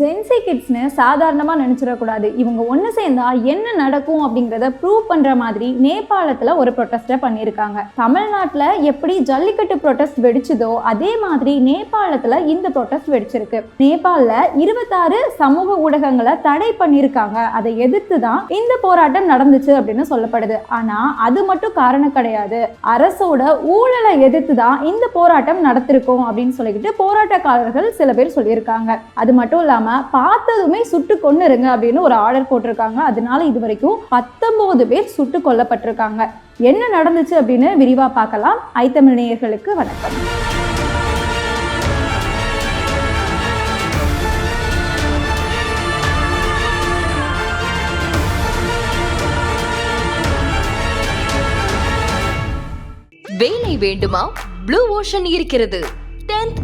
Gen Z கிட்ஸ்னு சாதாரணமாக நினச்சிடக்கூடாது. இவங்க ஒன்று சேர்ந்தா என்ன நடக்கும் அப்படிங்கிறத ப்ரூவ் பண்ணுற மாதிரி நேபாளத்தில் ஒரு ப்ரொட்டஸ்ட்டை பண்ணியிருக்காங்க. தமிழ்நாட்டில் எப்படி ஜல்லிக்கட்டு ப்ரொட்டஸ்ட் வெடிச்சதோ அதே மாதிரி நேபாளத்தில் இந்த ப்ரொட்டஸ்ட் வெடிச்சிருக்கு. நேபாளில் இருபத்தாறு சமூக ஊடகங்களை தடை பண்ணியிருக்காங்க. அதை எதிர்த்து தான் இந்த போராட்டம் நடந்துச்சு அப்படின்னு சொல்லப்படுது. ஆனால் அது மட்டும் காரணம் கிடையாது. அரசோட ஊழலை எதிர்த்து தான் இந்த போராட்டம் நடத்திருக்கோம் அப்படின்னு சொல்லிக்கிட்டு போராட்டக்காரர்கள் சில பேர் சொல்லியிருக்காங்க. அது மட்டும் இல்லாமல் இல்லாம பார்த்ததுமே சுட்டு கொன்னுருங்க அப்படின்னு ஒரு ஆர்டர் போட்டிருக்காங்க. அதனால இது வரைக்கும் பத்தொன்பது பேர் சுட்டு கொல்லப்பட்டிருக்காங்க. என்ன நடந்துச்சு அப்படின்னு விரிவா பார்க்கலாம். ஐத்தமிழ் நேயர்களுக்கு வணக்கம். வேலை வேண்டுமா? ப்ளூ ஓஷன் இருக்கிறது. 10th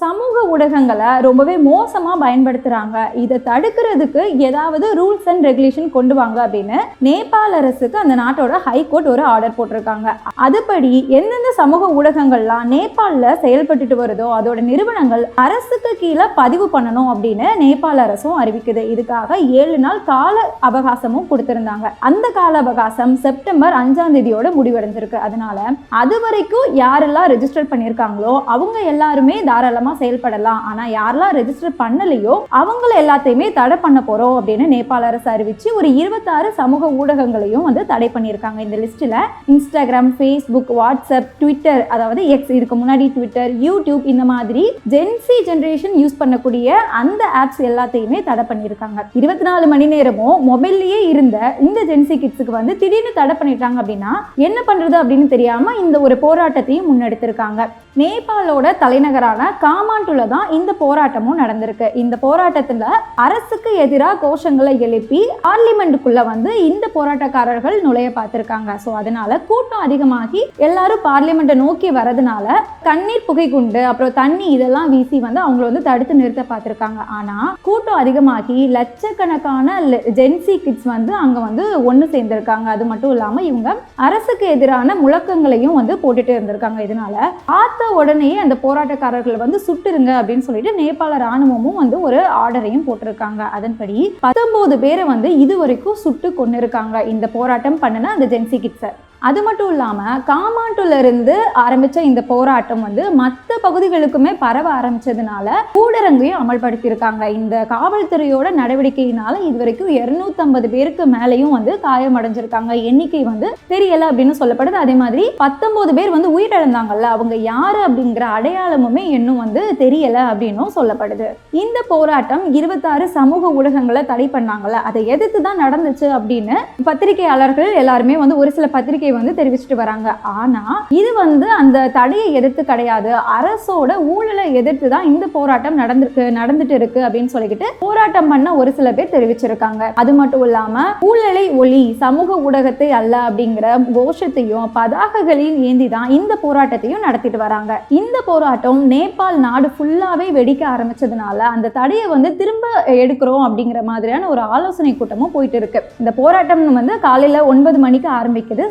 சமூக ஊடகங்களை ரொம்பவே மோசமாக பயன்படுத்துகிறாங்க இதை தடுக்கிறதுக்கு ஏதாவது ரூல்ஸ் அண்ட் ரெகுலேஷன் கொண்டு வாங்க அப்படின்னு நேபாள அரசுக்கு அந்த நாட்டோட ஹைகோர்ட் ஒரு ஆர்டர் போட்டிருக்காங்க. அதுபடி எந்தெந்த சமூக ஊடகங்கள்லாம் நேபாளில் செயல்பட்டுட்டு வருதோ அதோட நிறுவனங்கள் அரசுக்கு கீழே பதிவு பண்ணணும் அப்படின்னு நேபாள அரசும் அறிவிக்குது. இதுக்காக ஏழு நாள் கால அவகாசமும் கொடுத்திருந்தாங்க. அந்த கால அவகாசம் செப்டம்பர் அஞ்சாம் தேதியோட முடிவடைஞ்சிருக்கு. அதனால அது வரைக்கும் யாரெல்லாம் ரெஜிஸ்டர் பண்ணியிருக்காங்களோ அவங்க எல்லாருமே தாராளமாக செயல்படலாம். ஆனால் யாரெல்லாம் ரெஜிஸ்டர் பண்ணலையோ அவங்கள எல்லாத்தையுமே தடை பண்ண போகிறோம் அப்படின்னு நேபாள அரசு அறிவிச்சு ஒரு இருபத்தாறு சமூக ஊடகங்களையும் வந்து தடை பண்ணியிருக்காங்க. இந்த லிஸ்ட்டில் இன்ஸ்டாகிராம் ஃபேஸ்புக் வாட்ஸ்அப் ட்விட்டர் அதாவது எக்ஸ் இதுக்கு முன்னாடி ட்விட்டர் யூடியூப் இந்த மாதிரி ஜென்சி ஜென்ரேஷன் யூஸ் பண்ணக்கூடிய அந்த ஆப்ஸ் எல்லாத்தையுமே தடை பண்ணியிருக்காங்க. இருபத்தி நாலு மணி நேரமும் மொபைல்லையே இருந்த இந்த ஜென்சி கிட்ஸுக்கு வந்து திடீர்னு தடை பண்ணிட்டாங்க அப்படின்னா என்ன பண்ணுறது அப்படின்னு தெரியாமல் இந்த ஒரு போராட்டத்தையும் முன்னெடுத்திருக்காங்க. நேபாளோட தலைநகரான காமாண்டுல தான் இந்த போராட்டமும் நடந்திருக்கு. இந்த போராட்டத்தில் அரசுக்கு எதிராக கோஷங்களை எழுப்பி பார்லிமெண்ட்டுக்குள்ள வந்து இந்த போராட்டக்காரர்கள் நுழைய பார்த்திருக்காங்க. ஸோ அதனால கூட்டம் அதிகமாகி எல்லாரும் பார்லிமெண்ட்டை நோக்கி வரதுனால கண்ணீர் புகை குண்டு அப்புறம் தண்ணி இதெல்லாம் வீசி வந்து அவங்கள வந்து தடுத்து நிறுத்த பார்த்திருக்காங்க. ஆனா கூட்டம் அதிகமாகி லட்சக்கணக்கான ஜென்சி கிட்ஸ் வந்து அங்க வந்து ஒன்று சேர்ந்திருக்காங்க. அது மட்டும் இல்லாம இவங்க அரசுக்கு எதிரான முழக்கங்களையும் வந்து போட்டுட்டு இருந்திருக்காங்க. இதனால பார்த்த உடனே அந்த போராட்டக்காரர்கள் வந்து சுட்டுருங்க அப்படின்னு சொல்லிட்டு நேபாள ராணுவமும் வந்து ஒரு ஆர்டரையும் போட்டிருக்காங்க. அதன்படி பத்தொன்பது பேரை வந்து இது வரைக்கும் சுட்டு கொண்டு இருக்காங்க இந்த போராட்டம் பண்ணின அந்த ஜென்சி கிட்ஸை. அது மட்டும் இல்லாமல் காமாண்டுலேருந்து இருந்து இந்த போராட்டம் வந்து மற்ற பகுதிகளுக்குமே பரவ ஆரம்பிச்சதுனால ஊடரங்கையும் அமல்படுத்தியிருக்காங்க. இந்த காவல்துறையோட நடவடிக்கையினால இது வரைக்கும் இருநூத்தம்பது பேருக்கு மேலேயும் வந்து காயமடைஞ்சிருக்காங்க. எண்ணிக்கை வந்து தெரியலை அப்படின்னு சொல்லப்படுது. அதே மாதிரி பத்தொம்போது பேர் வந்து உயிரிழந்தாங்கல்ல. அவங்க யார் அப்படிங்கிற அடையாளமுமே இன்னும் வந்து தெரியலை அப்படின்னும் சொல்லப்படுது. இந்த போராட்டம் இருபத்தாறு சமூக ஊடகங்களை தடை பண்ணாங்கல்ல. அதை எதிர்த்து தான் நடந்துச்சு அப்படின்னு பத்திரிகையாளர்கள் எல்லாருமே வந்து ஒரு சில பத்திரிகை வந்து தெரிவிச்சுட்டு வராங்க. ஆனா இது வந்து அந்த தடையை எதிர்த்து கிடையாது. அரசோட ஊழலை எதிர்த்து தான் இந்த போராட்டம் நடந்திருக்கு நடந்துட்டு இருக்கு அப்படின்னு சொல்லிக்கிட்டு போராட்டம் பண்ண ஒரு சில பேர் தெரிவிச்சிருக்காங்க. அது மட்டும் இல்லாம ஊழலை ஒளி சமூக ஊடகத்தை அல்ல அப்படிங்கிற கோஷத்தையும் பதாகைகளையும் ஏந்தி தான் இந்த போராட்டத்தையும் நடத்திட்டு வராங்க. இந்த போராட்டம் நேபாள் நாடு ஃபுல்லாவே வெடிக்க ஆரம்பிச்சதுனால அந்த தடையை வந்து திரும்ப எடுக்கிறோம் அப்படிங்கிற மாதிரியான ஒரு ஆலோசனை கூட்டமும் போயிட்டு இருக்கு. இந்த போராட்டம் வந்து காலையில ஒன்பது மணிக்கு ஆரம்பிக்குது.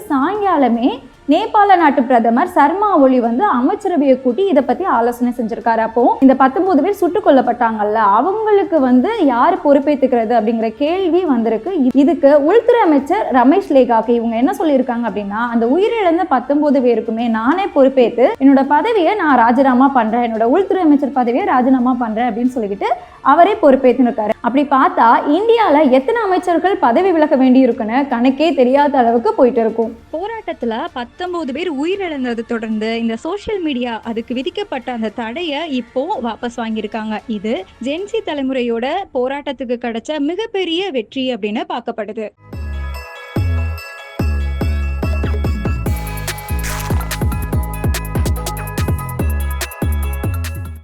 ညလည်းမင်း நேபாள நாட்டு பிரதமர் சர்மா ஒளி வந்து அமைச்சரவையை கூட்டி இதை பத்தி ஆலோசனை செஞ்சிருக்காரு. அப்போ இந்த பத்தொன்பது பேர் சுட்டுக் கொல்லப்பட்டாங்கல்ல அவங்களுக்கு வந்து யார் பொறுப்பேற்றுக்கிறது அப்படிங்கிற கேள்வி வந்திருக்கு. இதுக்கு உள்துறை அமைச்சர் ரமேஷ் லேகாக்கு இவங்க என்ன சொல்லியிருக்காங்க அப்படின்னா அந்த உயிரிழந்த பத்தொன்பது பேருக்குமே நானே பொறுப்பேற்று என்னோட பதவியை நான் ராஜினாமா பண்றேன் என்னோட உள்துறை அமைச்சர் பதவியை ராஜினாமா பண்றேன் அப்படின்னு சொல்லிக்கிட்டு அவரே பொறுப்பேற்றிருக்காரு அப்படி பார்த்தா இந்தியால எத்தனை அமைச்சர்கள் பதவி விலக வேண்டியிருக்குன்னு கணக்கே தெரியாத அளவுக்கு போயிட்டு இருக்கும். போராட்டத்துல பத்தொன்பது பேர் உயிரிழந்ததை தொடர்ந்து இந்த சோசியல் மீடியா அதுக்கு விதிக்கப்பட்ட அந்த தடையை இப்போ வாபஸ் வாங்கியிருக்காங்க. இது ஜென்சி தலைமுறையோட போராட்டத்துக்கு கிடைச்ச மிகப்பெரிய வெற்றி அப்படின்னு பார்க்கப்படுது.